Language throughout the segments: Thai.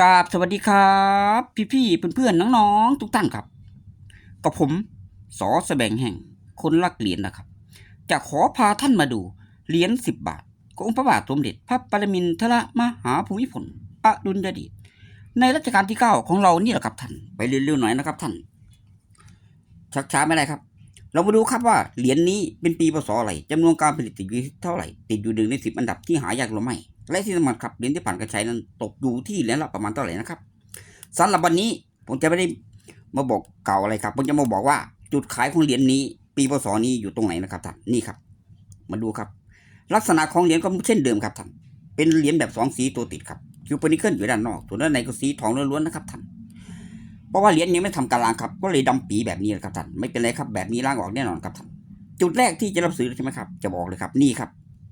กราบสวัสดีครับ พี่ๆเพื่อนๆน้องๆ ทุกท่านครับ กับผมสอแสบงแห่งคนรักเหรียญนะครับ จะขอพาท่านมาดูเหรียญสิบบาทขององค์พระบาทสมเด็จพระปรมินทรมหาภูมิพลอดุลยเดชในรัชกาลที่เก้าของเรานี่แหละครับท่านไปเร็วๆหน่อยนะครับท่านชักช้าไม่ได้ครับ เรามาดูครับว่าเหรียญนี้เป็นปีพศอะไรจำนวนการผลิตติดอยู่เท่าไหร่ ติดอยู่หนึ่งในสิบอันดับที่หายากหรือไม่ และที่สำคัญครับเหรียญที่ผ่านการใช้นั้นตกอยู่ที่เหรียญละประมาณเท่าไหร่นะครับสำหรับวันนี้ผมจะไม่ได้มาบอกเก่าอะไรครับ ผมจะมาบอกว่าจุดขายของเหรียญนี้ ปีพศนี้อยู่ตรงไหนนะครับท่านนี่ครับ มาดูครับ ลักษณะของเหรียญก็เช่นเดิมครับท่านเป็นเหรียญแบบสองสีตัวติดครับคิวปนิเคิลอยู่ด้านนอกส่วนด้านในก็สีทองล้วนๆนะครับท่านเพราะว่าเหรียญนี้ไม่ทำการล้างครับ ก็เลยดำปีแบบนี้นะครับท่านไม่เป็นไรครับแบบนี้ล้างออกแน่นอนครับท่านจุดแรกที่จะรับซื้อใช่ไหมครับ จะบอกเลยครับ นี่ครับ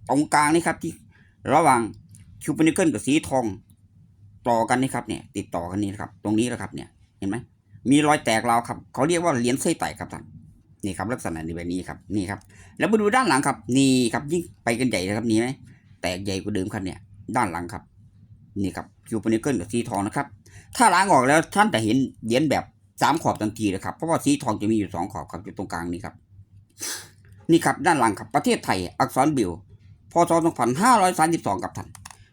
ตรงกลางนี่ครับที่ระหว่าง คิวปนิเคิลกับสีทองต่อกันนี่ครับเนี่ย ติดต่อกันนี่นะครับ ตรงนี้นะครับเนี่ยเห็นไหมมีรอยแตกราวครับ เขาเรียกว่าเหรียญไส้ไต่ครับท่านนี่ครับ ลักษณะในแบบนี้ครับนี่ครับ แล้วมาดูด้านหลังครับนี่ครับยิ่งไปกันใหญ่นะครับนี่ไหมแตกใหญ่กว่าเดิมครับเนี่ย ด้านหลังครับ นี่ครับคิวปนิเคิลกับสีทองนะครับ ถ้าล้างออกแล้วท่านจะเห็นเหรียญแบบสามขอบทันทีเลยครับเพราะว่าสีทองจะมีอยู่สองขอบครับอยู่ตรงกลางนี่ครับ นี่ครับด้านหลังครับประเทศไทยอักษรบิลพศ2532กับท่าน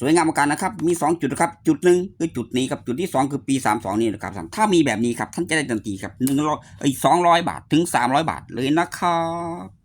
สวยงามเหมือนกันนะครับ มีสองจุดนะครับ จุดหนึ่งคือจุดนี้ครับ จุดที่สองคือปีสามสองนี่นะครับ ถ้ามีแบบนี้ครับ ท่านจะได้ทันทีครับหนึ่งร้อยไอ้สองร้อยบาทถึงสามร้อยบาทเลยนะครับ